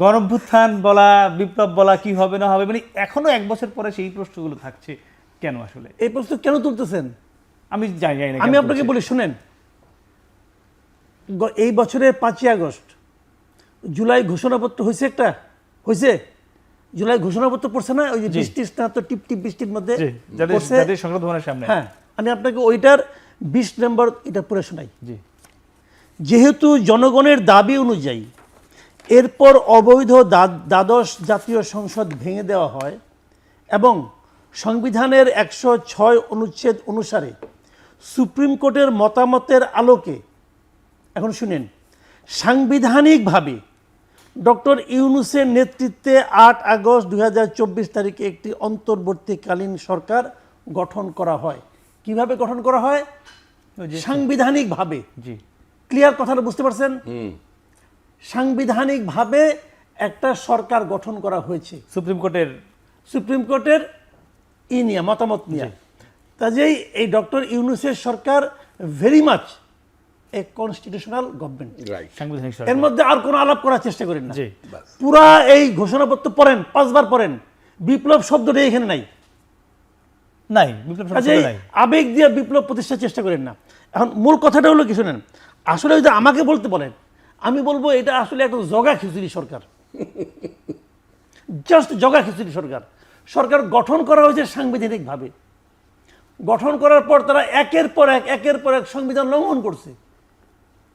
গণভ্যুত্থান বলা বিপ্লব বলা কি হবে না হবে মানে এখনও এক বছর পরে সেই প্রশ্নগুলো থাকছে কেন আসলে? এই প্রশ্ন কেন তুলতেছেন? আমি জানি জানি না আমি আপনাকে। বলি শুনেন। এই বছরের পাঁচই আগস্ট জুলাই ঘোষণাপত্র হয়েছে একটা? হয়েছে জুলাই ঘোষণাপত্র পড়ছে না? ওই যে বৃষ্টি স্নাত টিপ টিপ বৃষ্টির মধ্যে সংসদ ভবনের সামনে। হ্যাঁ আমি আপনাকে ওইটার বিশ নম্বর এটা পড়ে শোনাই। যেহেতু জনগণের দাবি অনুযায়ী এরপর অবৈধ দ্বাদশ জাতীয় সংসদ ভেঙে দেওয়া হয় এবং সংবিধানের একশো ছয় অনুচ্ছেদ অনুসারে সুপ্রিম কোর্টের মতামতের আলোকে এখন শুনেন সাংবিধানিকভাবে ডক্টর ইউনুসের নেতৃত্বে আট আগস্ট দুই হাজার চব্বিশ তারিখে একটি অন্তর্বর্তীকালীন সরকার গঠন করা হয়। কীভাবে গঠন করা হয়? সাংবিধানিকভাবে। জি। ক্লিয়ার কথাটা বুঝতে পারছেন? সাংবিধানিকভাবে একটা সরকার গঠন করা হয়েছে। সুপ্রিম কোর্টের সুপ্রিম কোর্টের ই নিয়ে মতামত নিয়ে। কাজেই এই ডক্টর ইউনুসের সরকার very much a constitutional government সাংবিধানিক এর মধ্যে আর কোনো আলাপ করার চেষ্টা করেন না। জি। পুরা এই ঘোষণাপত্র পড়েন পাঁচবার পড়েন বিপ্লব শব্দটা এখানে নাই। নাই বিপ্লব শব্দ নাই। আবেগ দিয়ে বিপ্লব প্রতিষ্ঠার চেষ্টা করেন না। এখন মূল কথাটা হলো কি শোনেন আসলে যদি আমাকে বলতে বলেন আমি বলব, এটা আসলে একটা জগা খিচুড়ি সরকার। জাস্ট জগা খিচুড়ি সরকার। সরকার গঠন করা হয়েছে সাংবিধানিকভাবে। গঠন করার পর তারা একের পর এক, একের পর এক সংবিধান লঙ্ঘন করছে।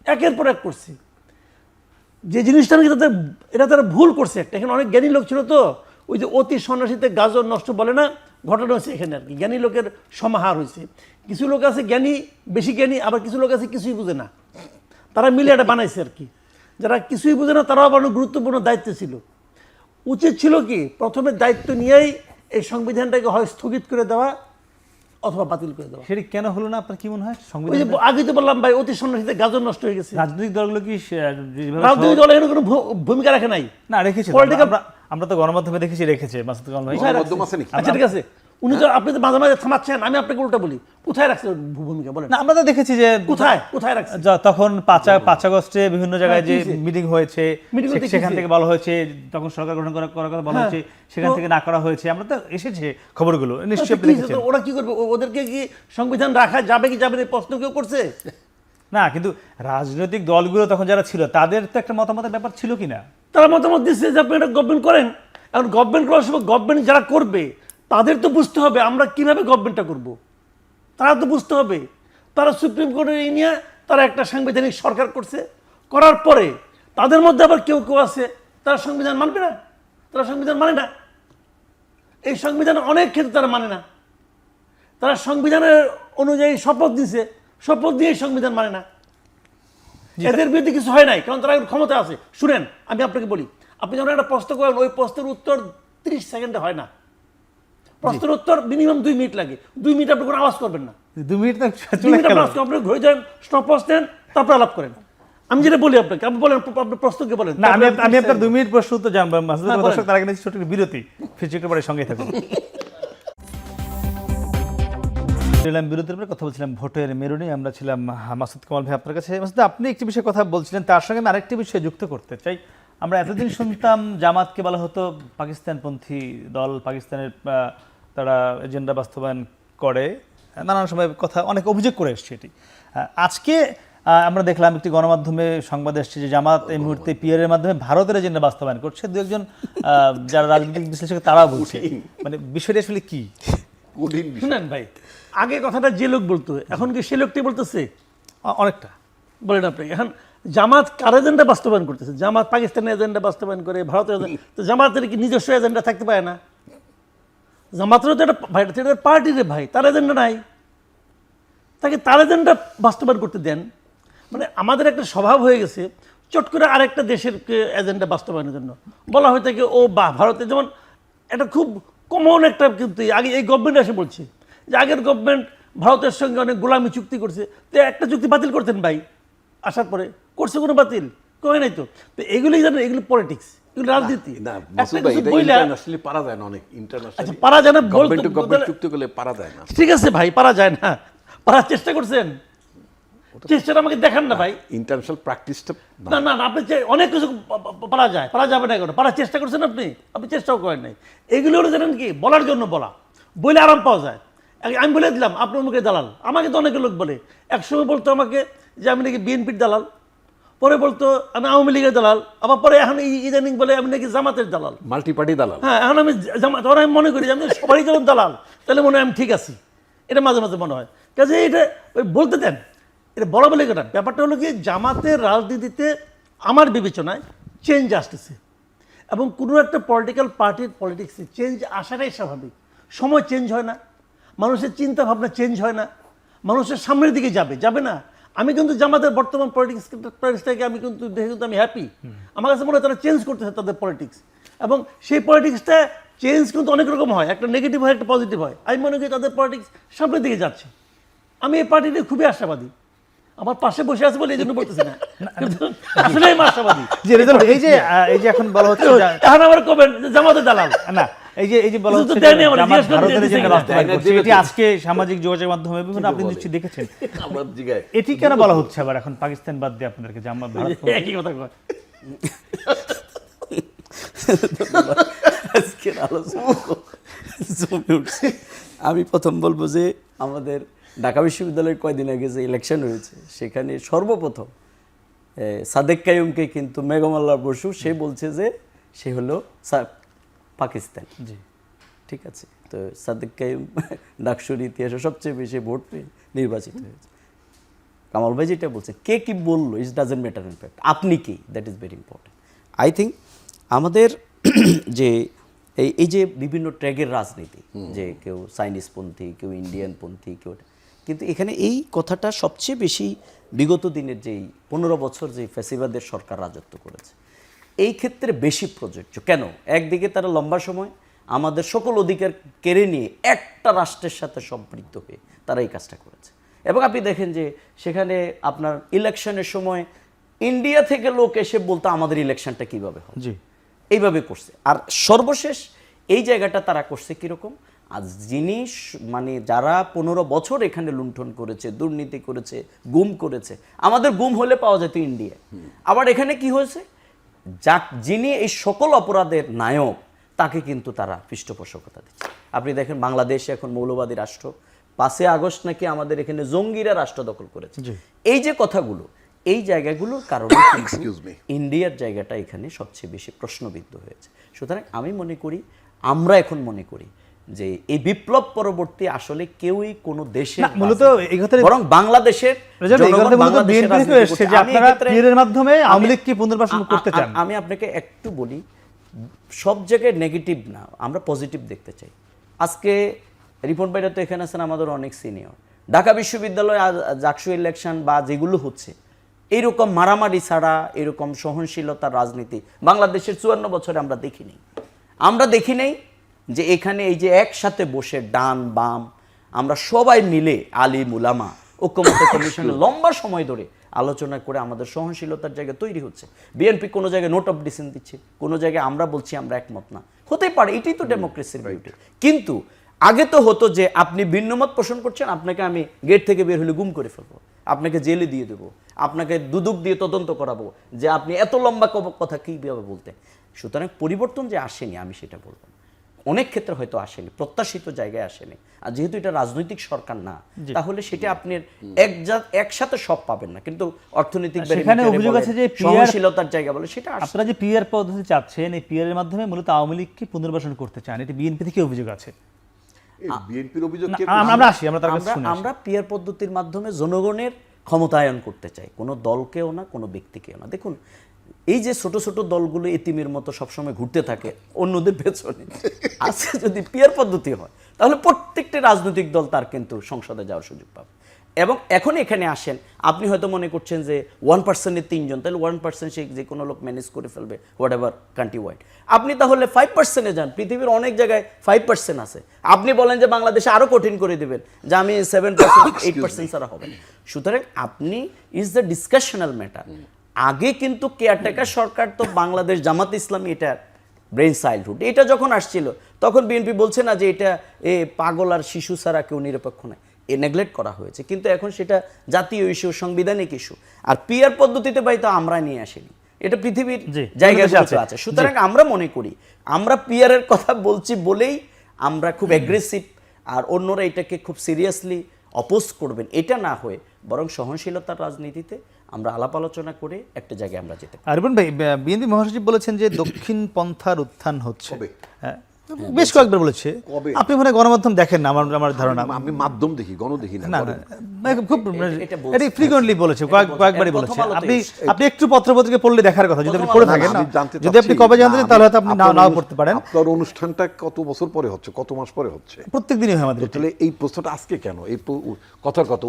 একের পর এক করছে। যে জিনিসটা নাকি তাদের, এটা তারা ভুল করছে একটা। এখানে অনেক জ্ঞানী লোক ছিল তো, ওই যে অতি সন্ন্যাসীতে গাজর নষ্ট বলে না, ঘটনা হচ্ছে এখানে আর কি। জ্ঞানী লোকের সমাহার হয়েছে। কিছু লোক আছে জ্ঞানী, বেশি জ্ঞানী, আবার কিছু লোক আছে কিছুই বুঝে না। তারা মিলে এটা বানাইছে আর কি। যারা কিছুই বুঝে না তারাও আবার গুরুত্বপূর্ণ দায়িত্বে ছিল। উচিত ছিল কি প্রথমে দায়িত্ব নিয়েই এই সংবিধানটাকে হয় স্থগিত করে দেওয়া অথবা বাতিল করে দেওয়া। সেটি কেন হলো না? আপনার কি মনে হয়? সংবিধান আগেই তো বললাম ভাই অতি সন্ন্যাসীতে গাজর নষ্ট হয়ে গেছে। রাজনৈতিক দলগুলো কি রাজনৈতিক দল এখানে কোনো ভূমিকা রাখে নাই। না রেখেছে। আমরা আমরা তো গণমাধ্যমে দেখেছি রেখেছে মাসুদ কামাল ভাই? আচ্ছা ঠিক আছে। উনি তো আপনি তো মাঝে মাঝে থামাচ্ছেন আমি আপনাকে উল্টা বলি। কোথায় রাখছে ভূমিকা বলেন। না আমরা তো দেখেছি যে কোথায়? কোথায় রাখছে তখন পাঁচ পাঁচ আগস্টে বিভিন্ন জায়গায় যে হ্যাঁ, কি হয়েছে? মিটিং হয়েছে সেখান থেকে বলা হয়েছে তখন সরকার গঠন করা করার কথা বলা হ্যাঁ। হয়েছে সেখান থেকে না করা হয়েছে। আমরা তো এসেছে খবরগুলো নিশ্চয়ই আচ্ছা, আপনি দেখেছেন। ওরা কি করবে? ওদেরকে কি সংবিধান রাখা যাবে কি যাবে এই প্রশ্ন কেউ করছে? না কিন্তু রাজনৈতিক দলগুলো তখন যারা ছিল তাদের তো একটা মতামতের ব্যাপার ছিল কিনা? তারা মতামত দিচ্ছে যে আপনি এটা গভর্নমেন্ট করেন। এখন গভর্নমেন্ট করার সময় গভর্নমেন্ট যারা করবে তাদের তো বুঝতে হবে আমরা কীভাবে গভর্নমেন্টটা করব। তারা তো বুঝতে হবে। তারা সুপ্রিম কোর্টের এই নিয়ে তারা একটা সাংবিধানিক সরকার করছে। করার পরে তাদের মধ্যে আবার কেউ কেউ আছে তারা সংবিধান মানবে না। তারা সংবিধান মানে না। এই সংবিধান অনেক ক্ষেত্রে তারা মানে না। তারা সংবিধানের অনুযায়ী শপথ দিছে শপথ দিয়ে সংবিধান মানে না। এদের বিরুদ্ধে কিছু হয় নাই কারণ তারা ক্ষমতা আছে। শুনেন আমি আপনাকে বলি আপনি যখন একটা প্রশ্ন করেন ওই প্রশ্নের উত্তর তিরিশ সেকেন্ডে হয় না। প্রশ্নের উত্তর মিনিমাম দুই মিনিট লাগে। দুই মিনিট আপনি কোনো আওয়াজ করবেন না। দুই মিনিট আপনি ঘুরে যান স্টপস নেন তারপর আলাপ করেন। আমি যেটা বলি আপনাকে আপনি বলেন আপনি প্রশ্নকে বলেন। না আমি আমি আপনার second। দু মিনিট প্রশ্ন উত্তর জানব। মাসুদ হ্যাঁ, দর্শক তার আগে ছোট বিরতি। ফিজিক্যাল পরে সঙ্গে থাকুন। ছিলাম বিরতির পরে কথা বলছিলাম ভোটের মেরুনে। আমরা ছিলাম মাসুদ কামাল ভাই আপনার কাছে। মাসুদ আপনি একটি বিষয়ে কথা বলছিলেন তার সঙ্গে আমি আরেকটি বিষয়ে যুক্ত করতে চাই। আমরা এতদিন শুনতাম জামাতকে বলা হতো পাকিস্তানপন্থী দল পাকিস্তানের তারা এজেন্ডা বাস্তবায়ন করে। নানান সময় কথা অনেক অভিযোগ করে এসছে এটি। আজকে আমরা দেখলাম একটি গণমাধ্যমে সংবাদ এসছে যে জামাত এই মুহূর্তে পিয়ার এর মাধ্যমে ভারতের এজেন্ডা বাস্তবায়ন করছে। দু একজন আহ, যারা রাজনৈতিক বিশ্লেষক তারা বলছে। মানে বিষয়টা আসলে কি? শুনেন ভাই আগে কথাটা যে লোক বলতো এখন কি সে লোকটি বলতেছে? অনেকটা। বলেন আপনি এখন জামাত কার এজেন্ডা বাস্তবায়ন করতেছে? জামাত পাকিস্তানের এজেন্ডা বাস্তবায়ন করে, ভারতের তো জামাতের কি নিজস্ব এজেন্ডা থাকতে পারে না? জামাতেরও তো একটা ভাই, এটা পার্টি রে ভাই, তার এজেন্ডা নাই। তাকে তার এজেন্ডা বাস্তবায়ন করতে দেন। মানে আমাদের একটা স্বভাব হয়ে গেছে, চট করে আরেকটা দেশের এজেন্ডা বাস্তবায়নের জন্য। বলা হয়ে থাকে, ও বা ভারতে যেমন এটা খুব কমন একটা কিন্তু আগে এই গভর্নমেন্ট এসে বলছে, যে আগের গভর্নমেন্ট ভারতের সঙ্গে অনেক গোলামি চুক্তি করছে, তো একটা চুক্তি বাতিল করতেন ভাই, আসার পরে। করছে কোনো বাতিল? কয় নাই তো? তো এগুলি জানেন এগুলি পলিটিক্স এগুলি রাজনীতি। না ইন্টারন্যাশনালি পারা যায় না অনেক আচ্ছা পারা যায় না গভর্নমেন্ট গভর্নমেন্ট চুক্তি করলে পারা যায় না। ঠিক আছে ভাই পারা যায় না। পারার চেষ্টা করছেন? চেষ্টাটা আমাকে দেখান না ভাই। ইন্টারন্যাশনাল প্র্যাকটিসটা না। না না, আপনি অনেক কিছু পারা যায় পারা যাবে না পারার চেষ্টা করছেন আপনি? আপনি চেষ্টাও করেন নাই। এগুলো হলো জানেন কি? বলার জন্য বলা। বলে আরাম পাওয়া যায়। আমি বলে দিলাম আপনার মুখে দালাল। আমাকে তো অনেক লোক বলে। একসময় বলতো আমাকে যে আমি নাকি বিএনপির দালাল। পরে বলতো আমি আওয়ামী লীগের দালাল আবার পরে এখন ইদানিং বলে আমি নাকি জামাতের দালাল। মাল্টি পার্টি দালাল। হ্যাঁ এখন আমি জামাত তখন আমি মনে করি যে আমি সবারই যখন দালাল তাহলে মনে হয় আমি ঠিক আছি। এটা মাঝে মাঝে মনে হয়। কাজে এটা ওই বলতে দেন এটা বলা বলে কেন ব্যাপারটা হলো কি জামাতের রাজনীতিতে আমার বিবেচনায় চেঞ্জ আসতেছে। এবং কোনো একটা পলিটিক্যাল পার্টির পলিটিক্সে চেঞ্জ আসাটাই স্বাভাবিক। সময় চেঞ্জ হয় না মানুষের চিন্তা ভাবনা চেঞ্জ হয় না মানুষের সামনের দিকে যাবে যাবে না। আমি কিন্তু জামাতের বর্তমান পলিটিক্স পলিটিক্সটাকে আমি কিন্তু দেখে কিন্তু আমি হ্যাপি আমার কাছে মনে হয় তারা চেঞ্জ করতেছে তাদের পলিটিক্স এবং সেই পলিটিক্সটা চেঞ্জ কিন্তু অনেক রকম হয়। একটা নেগেটিভ হয় একটা পজিটিভ হয়। আমি মনে করি তাদের পলিটিক্স সামনের দিকে যাচ্ছে। আমি এই পার্টি খুবই আশাবাদী। আমার পাশে বসে আছে বলে এই জন্য বলতেছি না। আসলে আমি আশাবাদী। এই যে এই যে এখন বলা হচ্ছে এখন আবার কবেন যে জামাতের দালাল। না এই যে এই যে বলা হচ্ছে যে আমরা, ভারতের বাস্তবায়ন করছে। এটি আজকে সামাজিক যোগাযোগ মাধ্যমে বিভিন্ন আপনি। নিশ্চয়ই দেখেছেন। এটি কেন বলা হচ্ছে আবার এখন? পাকিস্তান বাদ দিয়ে আপনাদেরকে জামাত ভারত একই কথা কয়। আজকের আলোচনা জমে উঠছে। আমি প্রথম বলব যে আমাদের ঢাকা বিশ্ববিদ্যালয়ের কয়দিন আগে যে ইলেকশন হয়েছে সেখানে সর্বপ্রথম সাদেক কাইমকে কিন্তু মেঘমাল্লা বসু সে বলছে যে সে হলো পাকিস্তান। জি। ঠিক আছে? তো সাদেক কাইম ডাকসুর ইতিহাসে সবচেয়ে বেশি ভোট পেয়ে নির্বাচিত হয়েছে। কামাল ভাই যেটা বলছে কে কি বলল? It doesn't matter in fact আপনি কি? That is very important I think আমাদের যে এই এই যে বিভিন্ন ট্র্যাগের রাজনীতি যে কেউ চাইনিজপন্থী কেউ ইন্ডিয়ানপন্থী কেউ কিন্তু এখানে এই কথাটা সবচেয়ে বেশি বিগত দিনের যেই পনেরো বছর যে ফ্যাসিবাদের সরকার রাজত্ব করেছে এই ক্ষেত্রে বেশি প্রযোজ্য। কেন? একদিকে তারা লম্বা সময় আমাদের সকল অধিকার কেড়ে নিয়ে একটা রাষ্ট্রের সাথে সম্পৃক্ত হয়ে তারা এই কাজটা করেছে। এবং আপনি দেখেন যে সেখানে আপনার ইলেকশনের সময় ইন্ডিয়া থেকে লোক এসে বলতো আমাদের ইলেকশনটা কীভাবে হবে? জি। এইভাবে করছে। আর সর্বশেষ এই জায়গাটা তারা করছে কীরকম? আর যিনি মানে যারা পনেরো বছর এখানে লুণ্ঠন করেছে দুর্নীতি করেছে গুম করেছে আমাদের গুম হলে পাওয়া যেত ইন্ডিয়া আবার এখানে কি হয়েছে? যাক যিনি এই সকল অপরাধের নায়ক তাকে কিন্তু তারা পৃষ্ঠপোষকতা দিচ্ছে। আপনি দেখেন বাংলাদেশ এখন মৌলবাদী রাষ্ট্র। পাঁচে আগস্ট নাকি আমাদের এখানে জঙ্গিরা রাষ্ট্র দখল করেছে। এই যে কথাগুলো এই জায়গাগুলোর কারণে. ইন্ডিয়ার জায়গাটা এখানে সবচেয়ে বেশি প্রশ্নবিদ্ধ হয়েছে। সুতরাং আমি মনে করি আমরা এখন মনে করি যে এই বিপ্লব পরবর্তী আসলে কেউই কোনো দেশে মূলত বরং বাংলাদেশের মাধ্যমে আওয়ামী লীগকে পুনর্বাসন করতে চান। আমি আপনাকে একটু বলি সব জায়গায় নেগেটিভ না আমরা পজিটিভ দেখতে চাই। আজকে রিপন ভাইরা তো এখানে আছেন আমাদের অনেক সিনিয়র ঢাকা বিশ্ববিদ্যালয়ে জাকসু ইলেকশন বা যেগুলো হচ্ছে এইরকম মারামারি ছাড়া এরকম সহনশীলতার রাজনীতি বাংলাদেশের চুয়ান্ন বছরে আমরা দেখিনি। আমরা দেখি নাই যে এখানে এই যে একসাথে বসে ডান বাম আমরা সবাই মিলে আলী মুলামা ঐক্যমত্য কমিশনে লম্বা সময় ধরে আলোচনা করে আমাদের সহনশীলতার জায়গা তৈরি হচ্ছে। বিএনপি কোনো জায়গায় নোট অফ ডিসেন্ট দিচ্ছে কোনো জায়গায় আমরা বলছি আমরা একমত না। হতে পারে এটাই তো ডেমোক্রেসির বিউটি কিন্তু আগে তো হতো যে আপনি ভিন্নমত পোষণ করছেন আপনাকে আমি গেট থেকে বের হলে গুম করে ফেলব আপনাকে জেলে দিয়ে দেবো আপনাকে দুদুক দিয়ে তদন্ত করাবো যে আপনি এত লম্বা কথা কীভাবে বলতেন? সুতরাং পরিবর্তন যে আসেনি আমি সেটা বলব। অনেক ক্ষেত্রে হয়তো আসেনি প্রত্যাশিত জায়গায় আসেনি। আর যেহেতু এটা রাজনৈতিক সরকার না তাহলে সেটা আপনি এক একসাথে সব পাবেন না। কিন্তু অর্থনৈতিক সেখানে অভিযোগ আছে যে সহনশীলতার জায়গা বলে সেটা আপনারা যে পিআর পদ্ধতি চাচ্ছেন এই পিআর এর মাধ্যমে মূলত আওয়ামী লীগকে পুনর্বাসন করতে চান এটি বিএনপি থেকে অভিযোগ আছে? বিএনপির অভিযোগ না, কে আম- আমরা আসি আমরা তার কাছে আমরা শুনে আসি। আমরা পিয়ার পদ্ধতির মাধ্যমে জনগণের ক্ষমতায়ন করতে চাই কোনো দলকেও না কোনো ব্যক্তিকেও না। দেখুন এই যে ছোট ছোট দলগুলো এতিমের মতো সবসময় ঘুরতে থাকে অন্যদের পেছনে। আজকে যদি পিয়ার পদ্ধতি হয় তাহলে প্রত্যেকটি রাজনৈতিক দল তার কিন্তু সংসদে যাওয়ার সুযোগ পাবে। এবং এখন এখানে আসেন আপনি হয়তো মনে করছেন যে ওয়ান পার্সেন্টের তিনজন তাহলে ওয়ান পার্সেন্ট সে যে কোনো লোক ম্যানেজ করে ফেলবে হোয়াট এভার কান্ট্রি ওয়াইড আপনি তাহলে ফাইভ পার্সেন্টে যান পৃথিবীর অনেক জায়গায় ফাইভ পার্সেন্ট আছে। আপনি বলেন যে বাংলাদেশে আরও কঠিন করে দেবেন যে আমি সেভেন পার্সেন্ট এইট পার্সেন্ট ছাড়া হবে। সুতরাং আপনি ইজ দ্য ডিসকাশনাল ম্যাটার আগে কিন্তু কেয়ারটেকার সরকার তো বাংলাদেশ জামাত ইসলামী এটা ব্রেন চাইল্ডহুড এটা যখন আসছিল তখন বিএনপি বলছে না যে এটা এ পাগল আর শিশু ছাড়া কেউ নিরপেক্ষ নয়। এ নেগলেক্ট করা হয়েছে। কিন্তু এখন সেটা জাতীয় ইস্যু সাংবিধানিক ইস্যু আর পিয়ার পদ্ধতিতে পাই তো আমরা নিয়ে আসিনি। এটা পৃথিবীর জায়গায় আছে। সুতরাং আমরা মনে করি আমরা পিয়ারের কথা বলছি বলেই আমরা খুব অ্যাগ্রেসিভ আর অন্যরা এটাকে খুব সিরিয়াসলি অপোজ করবেন। এটা না হয়ে বরং সহনশীলতার রাজনীতিতে আমরা আলাপ আলোচনা করে একটা জায়গায় আমরা যেতে পারি। আরবন ভাই বিএনপি মহাসচিব বলেছেন যে দক্ষিণ পন্থার উত্থান হচ্ছে। হ্যাঁ, বেশ কয়েকবার বলেছে। আপনি মনে গণমাধ্যম দেখেন না আমার আমার ধারণা। আমি মাধ্যম দেখি গণ দেখি না না গণ- না। খুব এটা- এটা ফ্রিকোয়েন্টলি বলেছে কয়েক কয়েকবারই বলেছে। আপনি আপনি একটু পত্রপত্রিকা পড়লে দেখার কথা যদি আপনি পড়ে থাকেন। না যদি আপনি কবে না, জানতেন তাহলে হয়তো আপনি নাও নাও পড়তে পারেন। আপনার অনুষ্ঠানটা কত বছর পরে হচ্ছে? কত মাস পরে হচ্ছে? প্রত্যেক দিনই হয় আমাদের তাহলে এই প্রশ্নটা আজকে কেন? এই কথার কথা।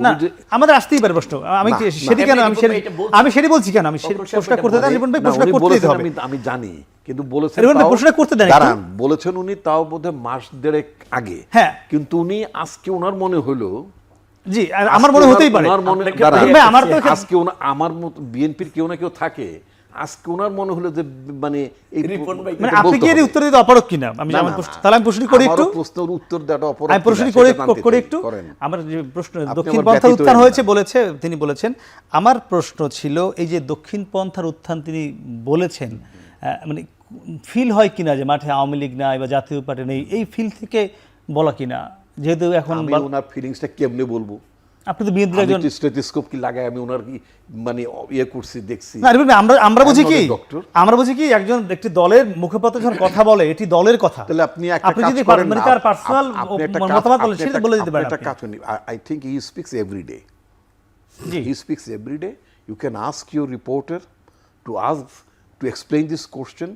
আমাদের আসতেই পারে প্রশ্ন। আমি সেটি কেন? আমি। আমি সেটি বলছি কেন? আমি প্রশ্ন করতে দেন রিপন ভাই প্রশ্ন উনি করতে দিতে হবে। আমি আমি জানি কিন্তু বলেছেন রিপন ভাই, তাও- করতে দেন দাঁড়ান, বলেছেন উনি তাও বোধহয় মাস দেড়েক আগে। হ্যাঁ। কিন্তু উনি আজকে ওনার মনে হলো জি আমার মনে হতেই পারে। মনে আমার তো আজকে আমার মতো বিএনপির কেউ না কেউ থাকে। আজকে ওনার মনে হলো যে মানে মানে আপনি কি এর উত্তর দিতে অপারক কিনা? আমি আমার। তাহলে আমি প্রশ্নটি করি একটু? প্রশ্নের উত্তর দেওয়াটা অপরাধ আমি প্রশ্নটি কিনা করে করি একটু? আমার যে প্রশ্ন দক্ষিণ পন্থার উত্থান হয়েছে বলেছে তিনি বলেছেন আমার প্রশ্ন ছিল এই যে দক্ষিণ পন্থার উত্থান তিনি বলেছেন মানে ফিল হয় কিনা যে মাঠে আওয়ামী লীগ নাই বা জাতীয় পার্টি নেই এই ফিল থেকে বলা কিনা? যেহেতু এখন ওনার ফিলিংসটা কেমনে বলব? আপনি তো বিএনপির একজন স্টেথোস্কোপ কি আমি ওনার কি মানে ইয়ে করছি দেখছি। না, আমরা আমরা বুঝি কি. আমরা বুঝি কি একজন একটি দলের মুখপাত্র যখন কথা বলে এটি দলের কথা। তাহলে আপনি একটা আপনি যদি মানে তার পার্সোনাল মতামত সেটা বলে দিতে পারেন একটা কাজ I think he speaks every day G. You can ask your reporter to ask to explain this question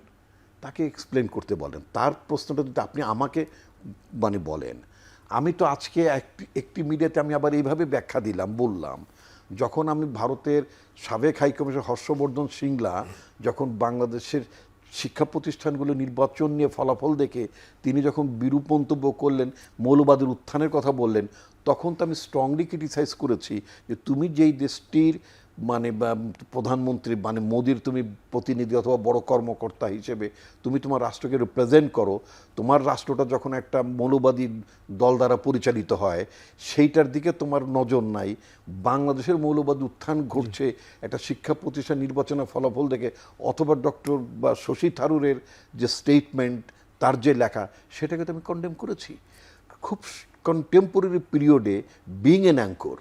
তাকে এক্সপ্লেন করতে বলেন। তার প্রশ্নটা যদি আপনি আমাকে মানে বলেন, আমি তো আজকে একটি একটি মিডিয়াতে আমি আবার এইভাবে ব্যাখ্যা দিলাম, বললাম, যখন আমি ভারতের সাবেক হাইকমিশনার হর্ষবর্ধন সিংলা যখন বাংলাদেশের শিক্ষা প্রতিষ্ঠানগুলো নির্বাচন নিয়ে ফলাফল দেখে, তিনি যখন বিরূপ মন্তব্য করলেন, মৌলবাদের উত্থানের কথা বললেন, তখন তো আমি স্ট্রংলি ক্রিটিসাইজ করেছি যে তুমি যেই দেশটির মানে প্রধানমন্ত্রী মানে মোদির তুমি প্রতিনিধি অথবা বড় কর্মকর্তা হিসেবে তুমি তোমার রাষ্ট্রকে রিপ্রেজেন্ট করো, তোমার রাষ্ট্রটা যখন একটা মৌলবাদী দল দ্বারা পরিচালিত হয়, সেইটার দিকে তোমার নজর নাই। বাংলাদেশের মৌলবাদী উত্থান ঘটছে একটা শিক্ষা প্রতিষ্ঠান নির্বাচনের ফলাফল দেখে, অথবা ডক্টর বা শশী থারুরের যে স্টেটমেন্ট তার যে লেখা, সেটাকে তো আমি কন্ডেম করেছি। খুব কন্টেম্পোরারি পিরিয়ডে বিং এন অ্যাঙ্কর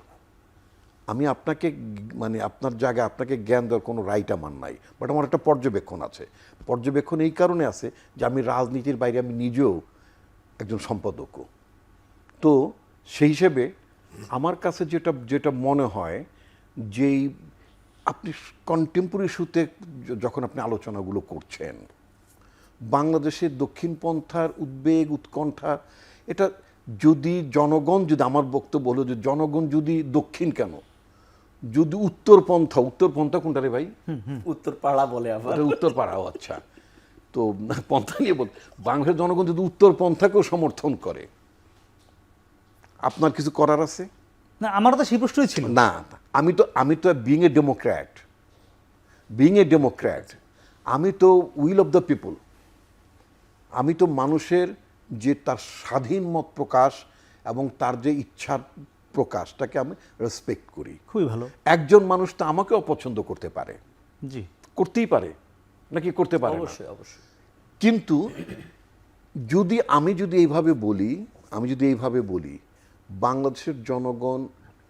আমি আপনাকে মানে আপনার জায়গায় আপনাকে জ্ঞান দেওয়ার কোনো রাইট আমার নাই বাট আমার একটা পর্যবেক্ষণ আছে। পর্যবেক্ষণ এই কারণে আছে যে আমি রাজনীতির বাইরে আমি নিজেও একজন সম্পাদকও তো সেই হিসেবে আমার কাছে যেটা যেটা মনে হয় যেই আপনি কন্টেম্পোরারি ইস্যুতে যখন আপনি আলোচনাগুলো করছেন বাংলাদেশের দক্ষিণপন্থার উদ্বেগ, উৎকণ্ঠা, এটা যদি জনগণ, যদি আমার বক্তব্য হলো যে জনগণ যদি দক্ষিণ কেন? যদি উত্তরপন্থা উত্তরপন্থা কোনটা রে ভাই? উত্তর পাড়া বলে আবার। এটা উত্তর পাড়াও আচ্ছা। তো পন্থা নিয়ে বল বাংলাদেশের জনগণ যদি উত্তর পন্থাকেও সমর্থন করে আপনার কিছু করার আছে? না আমারও তো সেই প্রশ্নই ছিল। না আমি তো আমি তো being a democrat being a democrat আমি তো উইল অফ দ্য পিপল আমি তো মানুষের যে তার স্বাধীন মত প্রকাশ এবং তার যে ইচ্ছার প্রকাশটাকে আমি রেসপেক্ট করি। খুবই ভালো। একজন মানুষ তো আমাকে অপছন্দ করতে পারে। জি। করতেই পারে। নাকি করতে পারে অবশ্যই অবশ্যই। কিন্তু যদি আমি যদি এইভাবে বলি আমি যদি এইভাবে বলি বাংলাদেশের জনগণ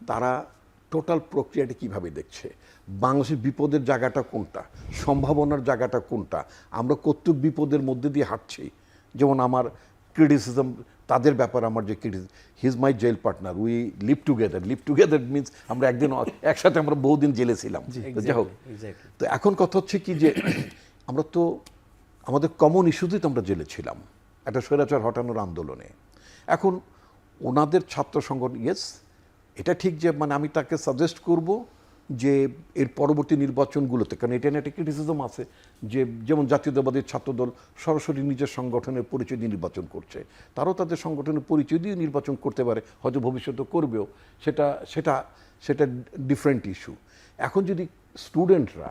তারা টোটাল প্রক্রিয়াটি কীভাবে দেখছে? বাংলাদেশের বিপদের জায়গাটা কোনটা? সম্ভাবনার জায়গাটা কোনটা? আমরা কতটুক বিপদের মধ্যে দিয়ে হাঁটছি? যেমন আমার ক্রিটিসিজম তাদের ব্যাপার আমার যে his my jail partner we live together live together means আমরা একদিন একসাথে আমরা বহুদিন জেলে ছিলাম। যাই হোক। তো এখন কথা হচ্ছে কি যে আমরা তো আমাদের কমন ইস্যুতেই তো আমরা জেলে ছিলাম একটা স্বৈরাচার হটানোর আন্দোলনে। এখন ওনাদের ছাত্র সংগঠন ইয়েস এটা ঠিক যে মানে আমি তাকে সাজেস্ট করব যে এর পরবর্তী নির্বাচনগুলোতে কারণ এটা নিয়ে একটা ক্রিটিসিজম আছে যে যেমন জাতীয়তাবাদী ছাত্রদল সরাসরি নিজের সংগঠনের পরিচয় দিয়ে নির্বাচন করছে তারাও তাদের সংগঠনের পরিচয় দিয়ে নির্বাচন করতে পারে হয়তো ভবিষ্যতে করবেও সেটা সেটা সেটা ডিফারেন্ট ইস্যু এখন যদি স্টুডেন্টরা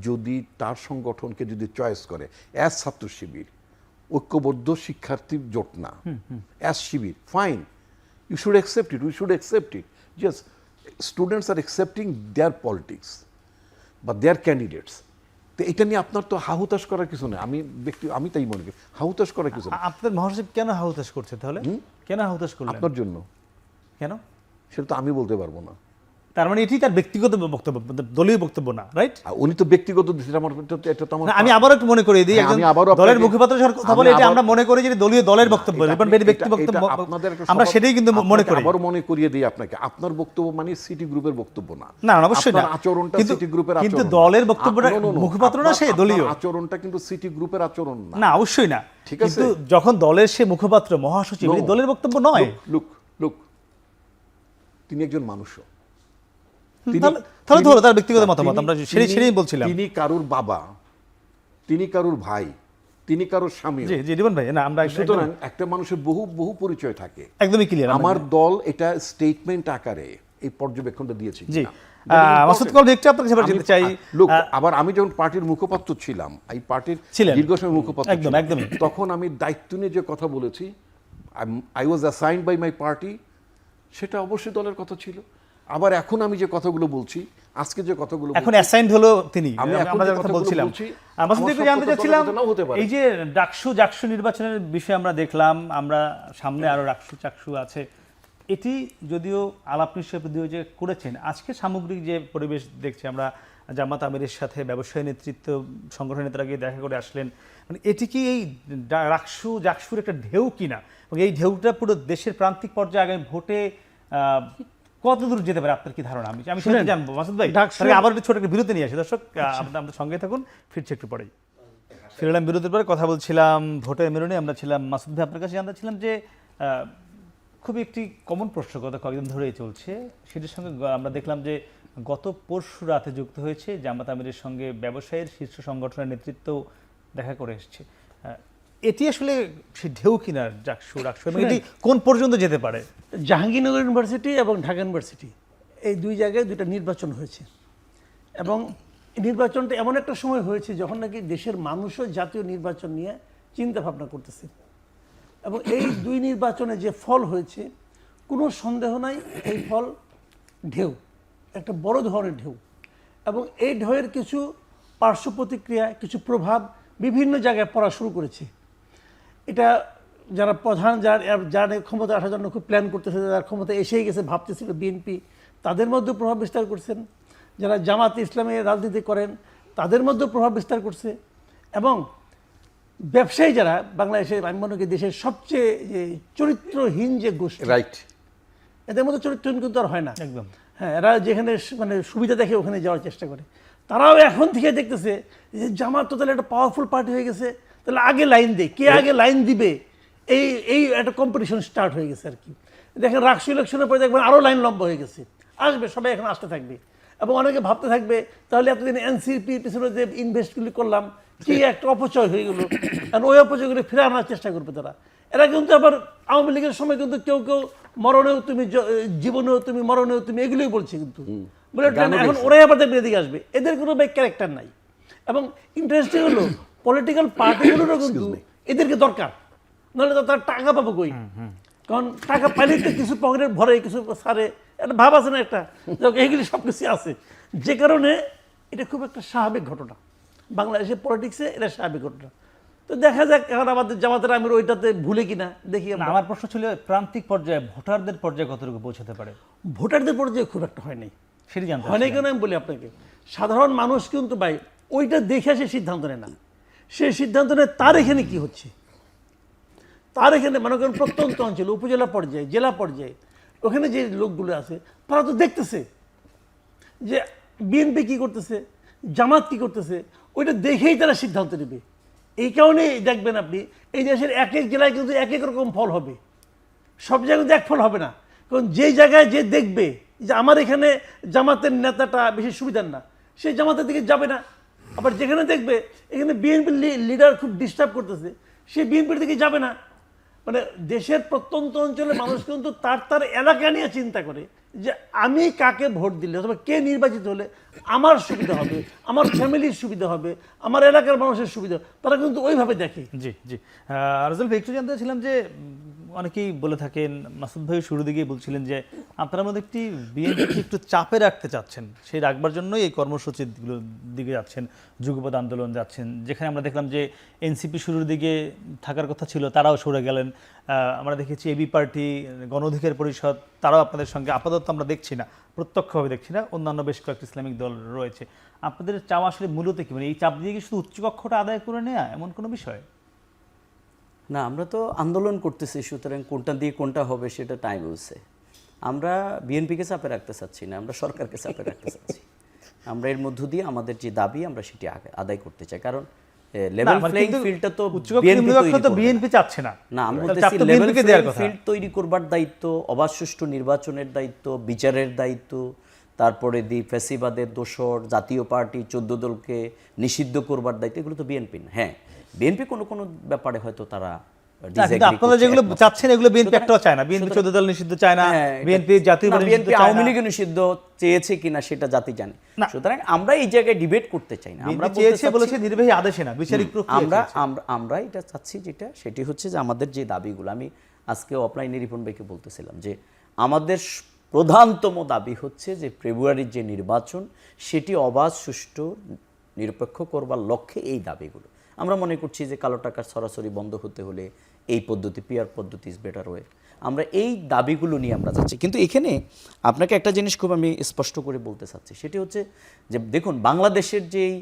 যদি তার সংগঠনকে যদি চয়েস করে অ্যাজ ছাত্র শিবির ঐক্যবদ্ধ শিক্ষার্থী জোট না as Shibir fine you should accept it. We should accept it. Yes, students are accepting their politics বা দেয়ার ক্যান্ডিডেটস তো এটা নিয়ে আপনার তো হাহুতাস করার কিছু নেই। আমি ব্যক্তি আমি তাই মনে করি। হাহুতাস করার কিছু নেই। আপনার মহাসচিব কেন হাহুতাস করছে তাহলে? কেন হাহুতাস করলেন? আপনার জন্য। কেন? সেটা তো আমি বলতে পারব না। তার মানে এটি তার ব্যক্তিগত বক্তব্য দলীয় বক্তব্য না রাইট উনি তো ব্যক্তিগত এটা তো- আমার আমি আবারও একটু মনে করি দিই হ্যাঁ, একজন দলের মুখপাত্র কথা বলে এটা আমরা মনে করি যে দলীয় দলের বক্তব্য রিপন ব্যক্তি বক্তব্য আমরা সেটাই কিন্তু মনে করি। আবারও মনে করিয়ে দিই আপনাকে আপনার বক্তব্য মানে সিটি গ্রুপের বক্তব্য না। না অবশ্যই না। আচরণটা সিটি গ্রুপের কিন্তু দলের বক্তব্যটা মুখপাত্র না সে দলীয়? আচরণটা কিন্তু সিটি গ্রুপের আচরণ না। না অবশ্যই না। ঠিক কিন্তু যখন দলের সে মুখপাত্র মহাসচিব দলের বক্তব্য নয়। লুক লুক তিনি একজন মানুষও। তাহলে- হলো তার ব্যক্তিগত মতামত আমরা সেটাই সেটাই বলছিলাম তিনি কারুর বাবা তিনি কারুর ভাই তিনি কারুর স্বামী জি জি ভাই না আমরা সুতরাং একটা মানুষের বহু বহু পরিচয় থাকে একদমই ক্লিয়ার আমার দল এটা স্টেটমেন্ট আকারে এই পর্যবেক্ষণটা দিয়েছে জি। মাসুদ কল আপনার কাছে যেতে চাই লোক আবার আমি যখন পার্টির মুখপাত্র ছিলাম এই পার্টির। দীর্ঘ সময় মুখপাত্র একদম, ছিলাম। একদমই। তখন আমি দায়িত্ব নিয়ে যে কথা বলেছি I was assigned by my party সেটা অবশ্যই দলের কথা ছিল আবার এখন আমি যে কথাগুলো বলছি আজকে যে কথাগুলো এখন অ্যাসাইন্ড হলো তিনি আমি আমরা যে কথা বলছিলাম। বলছি, আমরা শুধু জানতে চাচ্ছিলাম। এই যে ডাকসু জাকসু নির্বাচনের বিষয়ে আমরা দেখলাম আমরা সামনে আরও ডাকসু চাকসু আছে। এটি যদিও আলাপ যদিও যে করেছেন আজকে সামগ্রিক যে পরিবেশ দেখছি আমরা জামাত আমিরের সাথে ব্যবসায়ী নেতৃত্ব সংগঠনের নেতারা গিয়ে দেখা করে আসলেন মানে এটি কি এই রাকসু জাকসুর একটা ঢেউ কিনা? এই ঢেউটা পুরো দেশের প্রান্তিক পর্যায়ে আগামী ভোটে আহ, কত দূর যেতে পারে আপনার কি ধারণা? আমি আমি সেটা জানব? মাসুদ ভাই তাহলে আবার একটু ছোট একটা বিরতি নিয়ে আসি। দর্শক আপনারা আমাদের সঙ্গে থাকুন ফিরছে একটু পরেই। ফিরলাম বিরতির পরে কথা বলছিলাম ভোটের মেরুনে আমরা ছিলাম মাসুদ ভাই আপনার কাছে জানতে ছিলাম যে খুবই একটি কমন প্রশ্ন গত কয়েকদিন ধরেই চলছে। সেটির সঙ্গে আমরা দেখলাম যে গত পরশু রাতে যুক্ত হয়েছে জামাত আমিরের সঙ্গে ব্যবসায়ের শীর্ষ সংগঠনের নেতৃত্ব দেখা করে এসছে। এটি আসলে সে ঢেউ কিনা ডাকসু ডাকসু এবং এটি কোন পর্যন্ত যেতে পারে? জাহাঙ্গীরনগর ইউনিভার্সিটি এবং ঢাকা ইউনিভার্সিটি এই দুই জায়গায় দুইটা নির্বাচন হয়েছে। এবং নির্বাচনটা এমন একটা সময় হয়েছে যখন নাকি দেশের মানুষও জাতীয় নির্বাচন নিয়ে চিন্তা ভাবনা করতেছে। এবং এই দুই নির্বাচনে যে ফল হয়েছে কোনো সন্দেহ নাই এই ফল ঢেউ একটা বড় ধরনের ঢেউ। এবং এই ঢেউয়ের কিছু পার্শ্ব প্রতিক্রিয়া কিছু প্রভাব বিভিন্ন জায়গায় পড়া শুরু করেছে। এটা যারা প্রধান যার যার ক্ষমতা আসার জন্য খুব প্ল্যান করতেছে যার ক্ষমতা এসেই গেছে ভাবতেছিল বিএনপি তাদের মধ্যে প্রভাব বিস্তার করছেন। যারা জামাত ইসলামে রাজনীতি করেন তাদের মধ্যেও প্রভাব বিস্তার করছে। এবং ব্যবসায়ী যারা বাংলাদেশের আমি মনে করি দেশের সবচেয়ে যে চরিত্রহীন যে গোষ্ঠী রাইট এদের মধ্যে চরিত্রহীন কিন্তু আর হয় না। একদম। হ্যাঁ এরা যেখানে মানে সুবিধা দেখে ওখানে যাওয়ার চেষ্টা করে। তারাও এখন থেকে দেখতেছে যে জামাত তো তাহলে একটা পাওয়ারফুল পার্টি হয়ে গেছে। তাহলে আগে লাইন দে। কে আগে লাইন দিবে? এই এই একটা কম্পিটিশন স্টার্ট হয়ে গেছে আর কি। দেখেন রাষ্ট্রীয় ইলেকশনের পরে দেখবেন আরও লাইন লম্বা হয়ে গেছে। আসবে সবাই এখন আসতে থাকবে। এবং অনেকে ভাবতে থাকবে তাহলে এতদিন এনসিপির পিছনে যে ইনভেস্টগুলি করলাম কি একটা অপচয় হয়ে গেলো? আর ওই অপচয়গুলি ফিরে আনার চেষ্টা করবে তারা। এরা কিন্তু আবার আওয়ামী লীগের সময় কিন্তু কেউ কেউ মরণেও তুমি জীবনেও তুমি মরণেও তুমি এগুলোই বলছে কিন্তু। বলে এখন ওরাই আবার দেখবে এদিকে আসবে। এদের কোনো ভাই ক্যারেক্টার নাই। এবং ইন্টারেস্টিং হলো পলিটিক্যাল পার্টিগুলোরও কিন্তু এদেরকে দরকার। নাহলে তো তার টাকা পাবো কই? কারণ টাকা পাইলেই তো কিছু পকেটে ভরে কিছু সারে একটা ভাব আছে না একটা? এইগুলি সব কিছু আছে। যে কারণে এটা খুব একটা স্বাভাবিক ঘটনা। বাংলাদেশের পলিটিক্সে এটা স্বাভাবিক ঘটনা। তো দেখা যাক এখন আমাদের জামাতের আমির ওইটাতে ভুলে কিনা দেখি আমার। প্রশ্ন ছিল প্রান্তিক পর্যায়ে ভোটারদের পর্যায়ে কতটুকু পৌঁছাতে পারে? ভোটারদের পর্যায়ে খুব একটা হয় নাই। সেটি জানতে হয়। কেন আমি বলি আপনাকে? সাধারণ মানুষ কিন্তু ভাই ওইটা দেখে সে সিদ্ধান্ত নেয় না। সে সিদ্ধান্ত নেয় তার এখানে কি হচ্ছে? তার এখানে মনে করেন প্রত্যন্ত অঞ্চলে, উপজেলা পর্যায়ে, জেলা পর্যায়ে, ওখানে যে লোকগুলো আছে, তারা তো দেখতেছে যে বিএনপি কি করতেছে, জামাত কি করতেছে, ওইটা দেখেই তারা সিদ্ধান্ত নেবে। এই কারণেই দেখবেন আপনি, এই দেশের এক এক জেলায় কিন্তু এক এক রকম ফল হবে। সব জায়গায় এক ফল হবে না। কারণ যে জায়গায় যে দেখবে যে আমার এখানে জামাতের নেতাটা বেশি সুবিধার না সেই জামাতের দিকে যাবে না। আবার যেখানে দেখবে, এখানে বিএনপির লিডার খুব ডিস্টার্ব করতেছে। সে বিএনপির দিকে যাবে না। মানে দেশের প্রত্যন্ত অঞ্চলের মানুষ কিন্তু তার তার এলাকা নিয়ে চিন্তা করে যে আমি কাকে ভোট দিলে, অথবা কে নির্বাচিত হলে আমার সুবিধা হবে, আমার ফ্যামিলির সুবিধা হবে, আমার এলাকার মানুষের সুবিধা তারা কিন্তু ওইভাবে দেখে। জি জি। রাজুল একটু জানতে চাচ্ছিলাম যে অনেকেই বলে থাকেন, মাসুদ ভাই শুরু দিকেই বলছিলেন যে, আপনারা মধ্যে একটি বিএনপিকে একটু চাপে রাখতে চাচ্ছেন। সেই রাখবার জন্যই এই কর্মসূচির দিগুলো- দিকে যাচ্ছেন যুগপদ আন্দোলন যাচ্ছেন। যেখানে আমরা দেখলাম যে, এনসিপি শুরুর দিকে থাকার কথা ছিল, তারাও সরে গেলেন। আমরা দেখেছি এবি পার্টি, গণ অধিকার পরিষদ, তারাও আপনাদের সঙ্গে আপাতত আমরা দেখছি না, প্রত্যক্ষভাবে দেখছি না। অন্যান্য বেশ কয়েকটি ইসলামিক দল রয়েছে। আপনাদের চাওয়া আসলে মূলত কি? মানে এই চাপ দিয়ে কি শুধু উচ্চকক্ষটা আদায় করে নেওয়া এমন কোনো বিষয়? না আমরা তো আন্দোলন করতেছি সুতরাং কোনটা দিয়ে কোনটা হবে সেটা টাইম বলছে আমরা বিএনপিকে চাপে রাখতে চাচ্ছি না আমরা সরকারকে চাপে রাখতে চাচ্ছি। আমরা এর মধ্য দিয়ে আমাদের যে দাবি আমরা সেটি আদায় করতে চাই। কারণ লেভেল মানে প্লেইং ফিল্ডটা তো বিএনপি নিম্নকক্ষ তৈরি তো করবে। বিএনপি চাচ্ছে না। না আমি বলতেছি লেভেল বিএনপিকে দেওয়ার কথা। ফিল্ড তৈরি করবার দায়িত্ব অবাধ সুষ্ঠু নির্বাচনের দায়িত্ব বিচারের দায়িত্ব তারপরে দি ফেসিবাদের দোসর জাতীয় পার্টি চোদ্দ দলকে নিষিদ্ধ করবার দায়িত্ব এগুলো তো বিএনপি না। হ্যাঁ বিএনপি কোনো কোনো ব্যাপারে হয়তো তারা আপনারা যেগুলো চাচ্ছেন এগুলো বিএনপি একটাও চায় না। বিএনপি চোদ্দ দল নিষিদ্ধ চায় না। হ্যাঁ, বিএনপি জাতীয় নিষিদ্ধ বিএনপি আওয়ামী না নিষিদ্ধ চেয়েছে কিনা সেটা জাতি জানে। না। সুতরাং আমরা এই জায়গায় ডিবেট করতে চাই না। আমরা চেয়েছে বলেছে নির্বাহী আদেশে না বিচারিক আমরা আমরা আমরা এটা চাচ্ছি যেটা সেটি হচ্ছে যে আমাদের যে দাবিগুলো আমি আজকে অফলাইনে রিপন ভাইকে বলতেছিলাম যে আমাদের প্রধানতম দাবি হচ্ছে যে ফেব্রুয়ারির যে নির্বাচন সেটি অবাধ সুষ্ঠু নিরপেক্ষ করবার লক্ষ্যে এই দাবিগুলো। আমরা মনে করছি যে কালো টাকার সরাসরি বন্ধ হতে হলে এই পদ্ধতি পিয়ার পদ্ধতি ইজ বেটার ওয়ে আমরা এই দাবিগুলো নিয়ে আমরা যাচ্ছি। কিন্তু এখানে আপনাকে একটা জিনিস খুব আমি স্পষ্ট করে বলতে চাচ্ছি। সেটি হচ্ছে যে দেখুন, বাংলাদেশের যেই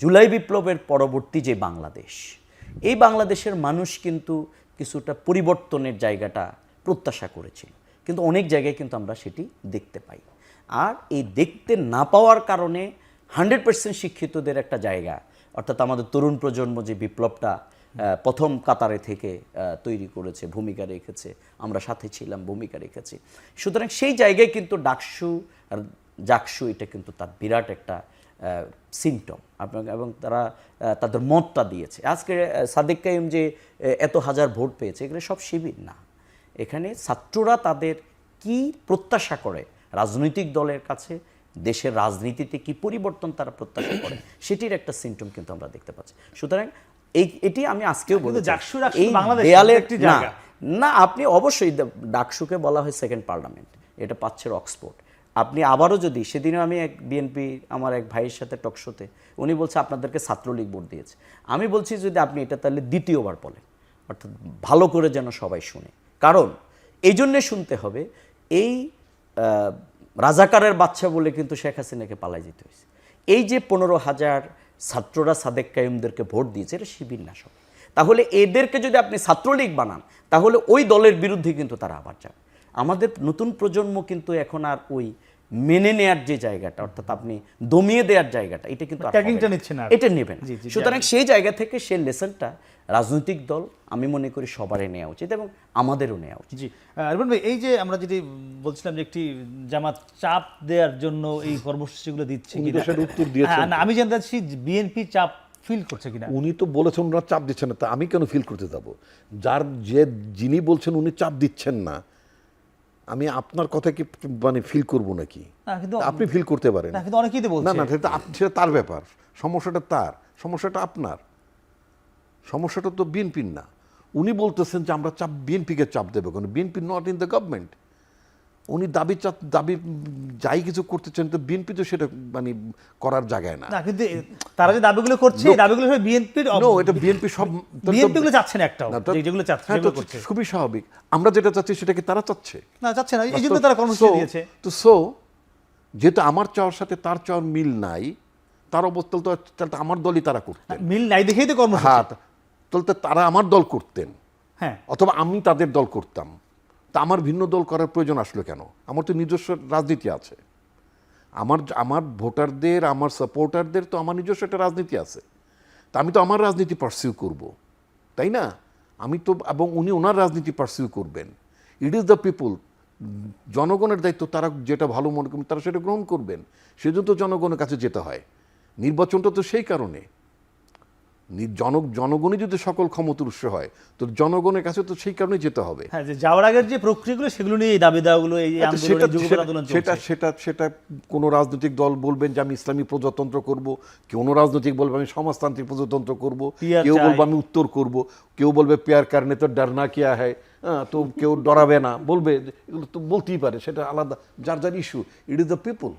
জুলাই বিপ্লবের পরবর্তী যে বাংলাদেশ, এই বাংলাদেশের মানুষ কিন্তু কিছুটা পরিবর্তনের জায়গাটা প্রত্যাশা করেছিল। কিন্তু অনেক জায়গায় কিন্তু আমরা সেটি দেখতে পাই। আর এই দেখতে না পাওয়ার কারণে হান্ড্রেড পার্সেন্ট শিক্ষিতদের একটা জায়গা অর্থাৎ আমাদের তরুণ প্রজন্ম যে বিপ্লবটা প্রথম কাতারে থেকে তৈরি করেছে, ভূমিকা রেখেছে, আমরা সাথে ছিলাম, ভূমিকা রেখেছি। সুতরাং সেই জায়গায় কিন্তু ডাকসু আর জাকসু, এটা কিন্তু তার বিরাট একটা সিমটম আপনাকে, এবং তারা তাদের মতটা দিয়েছে। আজকে সাদেক কাইম যে এত হাজার ভোট পেয়েছে, এগুলো সব শিবির না। এখানে ছাত্ররা তাদের কি প্রত্যাশা করে রাজনৈতিক দলের কাছে দেশের রাজনীতিতে কি পরিবর্তন তারা প্রত্যাশা করে সেটির একটা সিমটম কিন্তু আমরা দেখতে পাচ্ছি। সুতরাং এই এটি আমি আজকেও ডাকসু এই দেয়ালের একটি না জায়গা। না আপনি অবশ্যই ডাকসুকে বলা হয় সেকেন্ড পার্লামেন্ট এটা পাচ্ছে অক্সফোর্ড আপনি আবারও যদি সেদিনও আমি এক বিএনপি আমার এক ভাইয়ের সাথে টকশোতে উনি বলছে আপনাদেরকে ছাত্রলীগ ভোট দিয়েছে। আমি বলছি যদি আপনি এটা তাহলে দ্বিতীয়বার বলেন অর্থাৎ ভালো করে যেন সবাই শুনে। কারণ এই জন্যে শুনতে হবে এই রাজাকারের বাচ্চা বলে কিন্তু শেখ হাসিনাকে পালাই যেতে হয়েছে। এই যে পনেরো হাজার ছাত্ররা সাদেক কায়ুমদেরকে ভোট দিয়েছে, এটা শিবির না সব। তাহলে এদেরকে যদি আপনি ছাত্রলীগ বানান, তাহলে ওই দলের বিরুদ্ধে কিন্তু তারা আবার যাবে। আমাদের নতুন প্রজন্ম কিন্তু এখন আর ওই মেনে নেয়ার যে জায়গাটা অর্থাৎ আপনি দমিয়ে দেওয়ার জায়গাটা এটা কিন্তু। নিচ্ছে না। এটা নেবেন। সুতরাং সেই জায়গা থেকে সেই লেসনটা রাজনৈতিক দল আমি মনে করি সবারই নেওয়া উচিত এবং আমাদেরও নেওয়া উচিত। জি। আহ, ভাই এই যে আমরা যেটি বলছিলাম যে একটি জামাত চাপ দেওয়ার জন্য এই কর্মসূচিগুলো দিচ্ছে উত্তর দিয়েছেন। হ্যাঁ, আমি জানতে চাচ্ছি বিএনপি চাপ ফিল করছে কিনা। উনি তো বলেছেন ওনারা চাপ দিচ্ছেন না তা আমি কেন ফিল করতে যাব? যার যে যিনি বলছেন উনি চাপ দিচ্ছেন না আমি আপনার কথা কি মানে ফিল করব নাকি? আপনি ফিল করতে পারেন। না কিন্তু অনেকেই তো না সেটা তার ব্যাপার। সমস্যাটা তার। সমস্যাটা আপনার। সমস্যাটা তো বিএনপির না। উনি বলতেছেন যে আমরা চাপ বিএনপিকে চাপ দেবো কেন? BNP not in the government উনি দাবি দাবি যাই কিছু করতে চান তো বিএনপি তো সেটা মানে করার জায়গায় না। কিন্তু তারা যে দাবিগুলো করছে দাবিগুলো সব বিএনপির নো এটা বিএনপি সব বিএনপি গুলো চাচ্ছে না একটাও। যেগুলো চাচ্ছে হ্যাঁ, সেগুলো করছে। খুবই স্বাভাবিক। আমরা যেটা চাচ্ছি সেটা কি তারা চাচ্ছে। না চাচ্ছে না এই জন্য তারা কর্মসূচি দিয়েছে। তো সো যেহেতু আমার চাওয়ার সাথে তার চাওয়ার মিল নাই তার অবস্থা তো তাহলে আমার দলই তারা করতেন। মিল নাই দেখেই তো কর্মসূচি। হ্যাঁ তাহলে তারা আমার দল করতেন। হ্যাঁ। অথবা আমি তাদের দল করতাম। তা আমার ভিন্ন দল করার প্রয়োজন আসলো কেন? আমার তো নিজস্ব রাজনীতি আছে। আমার আমার ভোটারদের, আমার সাপোর্টারদের তো আমার নিজস্ব একটা রাজনীতি আছে। তা আমি তো আমার রাজনীতি পার্সিউ করব, তাই না? আমি তো, এবং উনি ওনার রাজনীতি পার্সিউ করবেন। ইট ইজ দ্য পিপুল জনগণের দায়িত্ব, তারা যেটা ভালো মনে করবেন, তারা সেটা গ্রহণ করবেন। সেজন্য তো জনগণের কাছে যেতে হয়। নির্বাচনটা তো সেই কারণে। জন জনগণই যদি সকল ক্ষমতার উৎস হয় তো জনগণের কাছে তো সেই কারণে যেতে হবে। হ্যাঁ যে যাওয়ার আগের যে প্রক্রিয়াগুলো সেগুলো নিয়ে দাবি দাওয়াগুলো এই আচ্ছা, আন্দোলন সেটা সেটা- সেটা কোনো রাজনৈতিক দল বলবেন যে আমি ইসলামী প্রজাতন্ত্র করব কোনো রাজনৈতিক বলবে আমি সমাজতান্ত্রিক প্রজাতন্ত্র করব কেউ বলবে আমি উত্তর করব কেউ বলবে পেয়ার কারণে তো ডরনা কিয়া হয় হ্যাঁ, তো কেউ ডরাবে না বলবে এগুলো তো বলতেই পারে সেটা আলাদা যার যার issue it is the people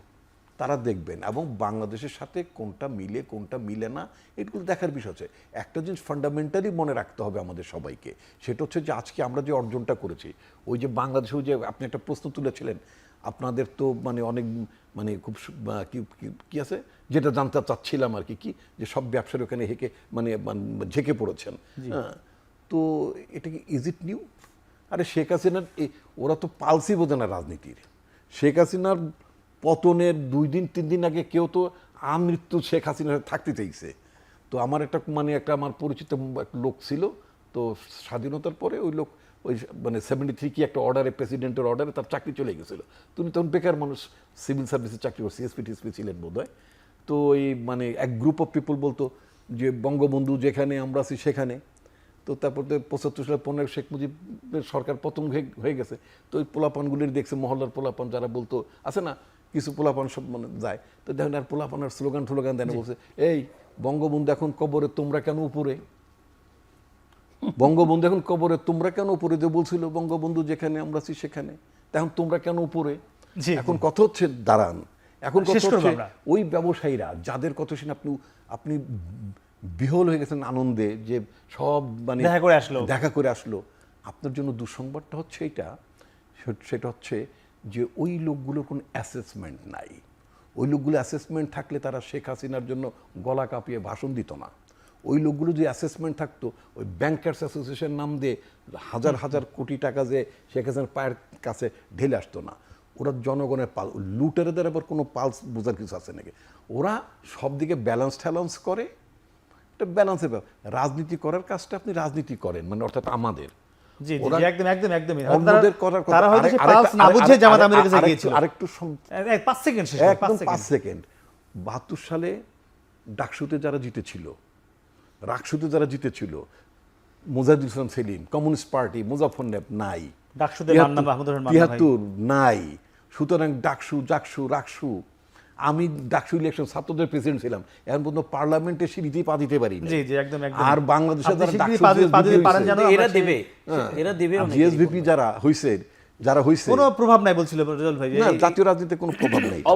তারা দেখবেন এবং বাংলাদেশের সাথে কোনটা মিলে কোনটা মিলে না এগুলো দেখার বিষয় আছে একটা জিনিস ফান্ডামেন্টালি মনে রাখতে হবে আমাদের সবাইকে সেটা হচ্ছে যে আজকে আমরা যে অর্জনটা করেছি ওই যে বাংলাদেশে ওই যে আপনি একটা প্রশ্ন তুলেছিলেন আপনাদের তো মানে অনেক মানে খুব কি আছে? যেটা জানতে চাচ্ছিলাম আর কি কি? যে সব ব্যবসার ওখানে হেঁকে মানে মানে ঝেঁকে পড়েছেন হ্যাঁ? তো এটা কি ইজ ইট নিউ আরে শেখ হাসিনার এ- ওরা তো পালসি বোঝে না রাজনীতির। শেখ হাসিনার পতনের দুই দিন, তিন দিন আগে কেউ তো আমৃত্যু শেখ হাসিনার সাথে থাকতে চাইছে। তো আমার একটা মানে একটা আমার পরিচিত লোক ছিল, তো স্বাধীনতার পরে ওই লোক ওই মানে সেভেন্টি থ্রি কি একটা অর্ডারে প্রেসিডেন্টের অর্ডারে তার চাকরি চলে গেছিল। তুমি তখন বেকার মানুষ সিভিল সার্ভিসে চাকরি করছে সিএসপি টিএসপি ছিলেন বোধ হয় তো এই মানে এক গ্রুপ অফ পিপল বলতো যে, বঙ্গবন্ধু যেখানে, আমরা আছি সেখানে। তো তারপর তো পঁচাত্তর সালে পনেরো শেখ মুজিবের সরকার পতন হয়ে গেছে। তো ওই পোলাপানগুলির দেখছে, মহল্লার পোলাপান যারা বলতো, আছে না কিছু পোলাপান সব মানে যায়। তো দেখেন আর পোলাপানের স্লোগান ঠোলোগান দেয় না বলছে এই বঙ্গবন্ধু এখন কবরে তোমরা কেন উপরে? বঙ্গবন্ধু এখন কবরে তোমরা কেন উপরে? যে বলছিল বঙ্গবন্ধু যেখানে আমরা আছি সেখানে। এখন তোমরা কেন উপরে? এখন কথা হচ্ছে দাঁড়ান। এখন কথা হচ্ছে ওই ব্যবসায়ীরা যাদের কথা শুনে আপনি আপনি বিহল হয়ে গেছেন আনন্দে যে সব মানে দেখা করে আসলো। দেখা করে আসলো। আপনার জন্য দুঃসংবাদটা হচ্ছে এটা সেটা হচ্ছে যে ওই লোকগুলোর কোনো অ্যাসেসমেন্ট নাই। ওই লোকগুলো অ্যাসেসমেন্ট থাকলে তারা শেখ হাসিনার জন্য গলা কাঁপিয়ে ভাষণ দিত না। ওই লোকগুলো যে অ্যাসেসমেন্ট থাকতো, ওই ব্যাংকার্স অ্যাসোসিয়েশন নাম দিয়ে হাজার হাজার কোটি টাকা যে শেখ হাসিনার পায়ের কাছে ঢেলে আসতো না। ওরা জনগণের পাল, লুটেরাদের আবার কোনো পালস বোঝার কিছু আছে নাকি? ওরা সব দিকে ব্যালেন্স ট্যালেন্স করে। একটা ব্যালেন্সের ব্যাপার। রাজনীতি করার কাজটা আপনি রাজনীতি করেন মানে অর্থাৎ আমাদের। জি জি, একদম একদম একদমই। অন্যদের করার কথা তারা হয়তো আরেক- সে আরেকটা- পালস না বুঝে জামাত আমিরের কাছে গিয়েছিল আরেকটু সম- এক- এক পাঁচ সেকেন্ড শেষ করো, পাঁচ একদম পাঁচ সেকেন্ড। সেকেন্ড। বাহাত্তর সালে ডাকসুতে যারা জিতেছিল রাকসুতে যারা জিতেছিল মোজাহিদুল ইসলাম সেলিম কমিউনিস্ট পার্টি মুজাফরনেব নাই ডাকসুতে। তিয়াত্তর নাই। সুতরাং ডাকসু জাকসু রাকসু আমি ডাকসু ইলেকশন ছাত্রদের প্রেসিডেন্ট ছিলাম। এখন পর্যন্ত পার্লামেন্টে সিঁড়িতে পা দিতে পারি জি জি একদম একদম। আর বাংলাদেশে যারা ডাকসু পা দিতে- পা দিতে GSVP পারেন হয়েছে, এরা দেবে। এরা দেবে জিএসভিপি যারা হয়েছে যারা হইছে কোনো প্রভাব নাই বলছিল রেজাল ভাই। না জাতীয় রাজনীতিতে কোনো প্রভাব নেই।